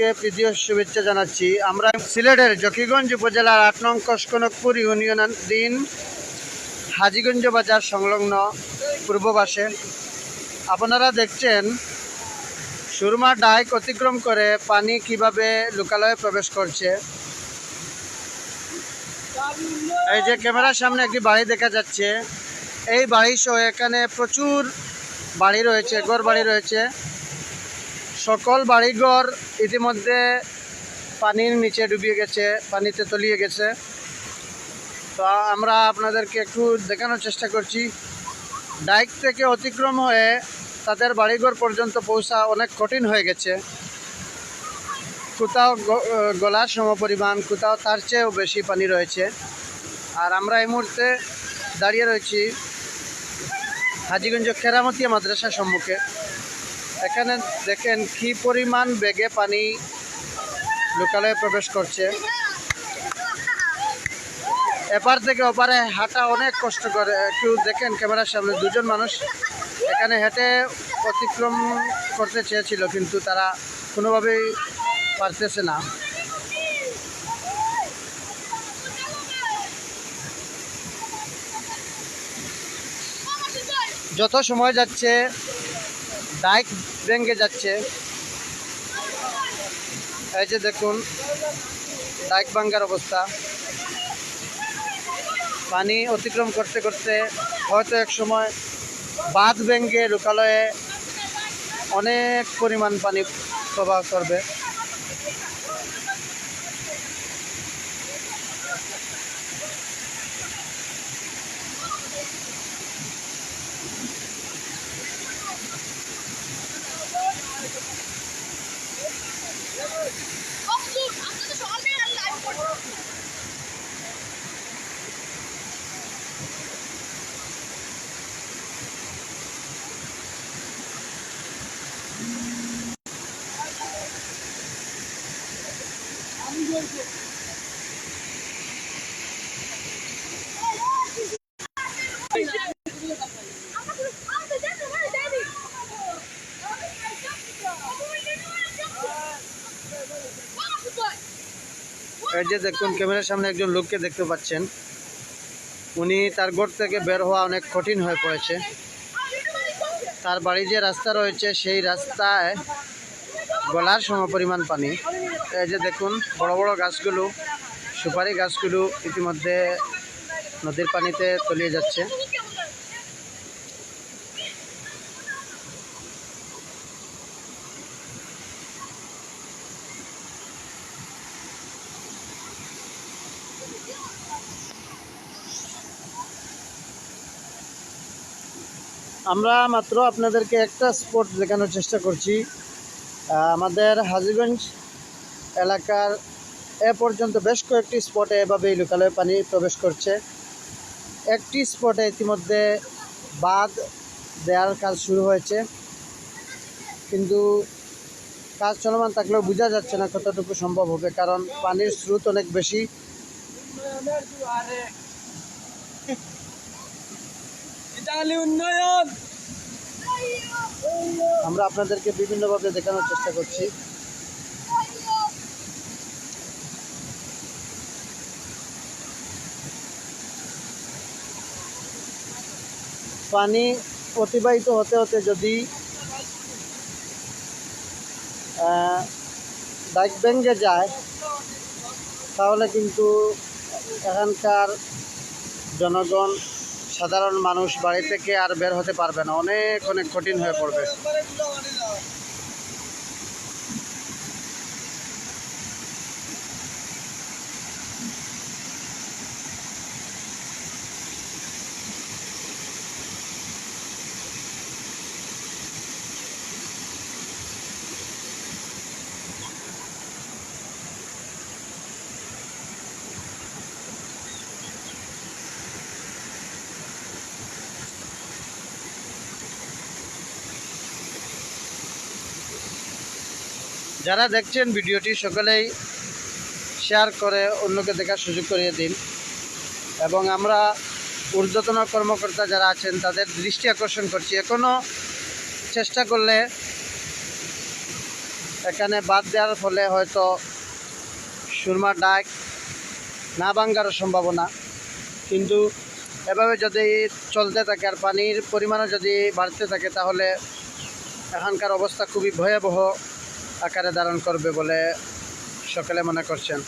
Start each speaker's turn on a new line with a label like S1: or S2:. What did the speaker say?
S1: সকলকে প্রীতীয় শুভেচ্ছা জানাচ্ছি। আমরা সিলেটের জকিগঞ্জ উপজেলার আট নং কসকনকপুর দিন হাজিগঞ্জ বাজার সংলগ্ন পূর্ববাসে। আপনারা দেখছেন সুরমা ডাইক অতিক্রম করে পানি কীভাবে লোকালয়ে প্রবেশ করছে। এই যে ক্যামেরার সামনে একটি বাড়ি দেখা যাচ্ছে। এই বাড়ি সহ এখানে প্রচুর বাড়ি রয়েছে ঘর বাড়ি রয়েছে। সকল বাড়িঘর ইতিমধ্যে পানির নিচে ডুবিয়ে গেছে, পানিতে তলিয়ে গেছে। তো আমরা আপনাদেরকে একটু দেখানোর চেষ্টা করছি। ডাইক থেকে অতিক্রম হয়ে তাদের বাড়িঘর পর্যন্ত পৌঁছা অনেক কঠিন হয়ে গেছে। কোথাও গলার সমপরিমাণ কোথাও তার চেয়েও বেশি পানি রয়েছে। আর আমরা এই মুহূর্তে দাঁড়িয়ে রয়েছি হাজিগঞ্জ কেরামতিয়া মাদ্রাসার সম্মুখে। এখানে দেখেন কি পরিমাণ বেগে পানি লোকালয়ে প্রবেশ করছে। এপার থেকে ওপারে হাঁটা অনেক কষ্ট করে একটু দেখেন ক্যামেরার সামনে, দুজন মানুষ এখানে হেঁটে অতিক্রম করতে চেয়েছিল, কিন্তু তারা কোনোভাবেই পারতেছে না। যত সময় যাচ্ছে ডাইক ভেঙে যাচ্ছে। এই যে দেখুন ডাইক ভাঙ্গার অবস্থা। পানি অতিক্রম করতে করতে হয়তো এক সময় বাঁধ ভেঙ্গে লোকালয়ে অনেক পরিমাণ পানি প্রবাহ করবে। যে দেখুন, ক্যামেরার সামনে একজন লোককে দেখতে পাচ্ছেন। উনি তার ঘর থেকে বের হওয়া অনেক কঠিন হয়ে পড়েছে। তার বাড়ি যে রাস্তা রয়েছে, সেই রাস্তায় গলার সমপরিমাণ পানি। এই যে দেখুন, বড় বড় গাছগুলো, সুপারি গাছগুলো ইতিমধ্যে নদীর পানিতে তলিয়ে যাচ্ছে। আমরা মাত্র আপনাদেরকে একটা স্পট দেখানোর চেষ্টা করছি। আমাদের হাজিগঞ্জ এলাকার এ পর্যন্ত বেশ কয়েকটি স্পটে এভাবেই লোকালয়ে পানি প্রবেশ করছে। একটি স্পটে ইতিমধ্যে বাঁধ দেওয়ার কাজ শুরু হয়েছে। কিন্তু কাজ চলমান থাকলেও বোঝা যাচ্ছে না কতটুকু সম্ভব হবে, কারণ পানির স্রোত অনেক বেশি।
S2: উন্নয়ন!
S1: আমরা আপনাদেরকে বিভিন্নভাবে দেখানোর চেষ্টা করছি। পানি অতিবাহিত হতে হতে যদি ডাইক ভেঙে যায়, তাহলে কিন্তু এখানকার জনগণ সাধারণ মানুষ বাড়ি থেকে আর বের হতে পারবে না। অনেক অনেক কঠিন হয়ে পড়বে। যারা দেখছেন ভিডিওটি, সকলেই শেয়ার করে অন্যকে দেখার সুযোগ করিয়ে দিন। এবং আমরা ঊর্ধ্বতন কর্মকর্তা যারা আছেন, তাদের দৃষ্টি আকর্ষণ করছি। এখনও চেষ্টা করলে এখানে বাদ দেওয়ার ফলে হয়তো সুরমা ডাক না ভাঙ্গারও সম্ভাবনা। কিন্তু এভাবে যদি চলতে থাকে আর পানির পরিমাণও যদি বাড়তে থাকে, তাহলে এখানকার অবস্থা খুবই ভয়াবহ। আকারে ধারণ করবে বলে সকলে মনে করছেন।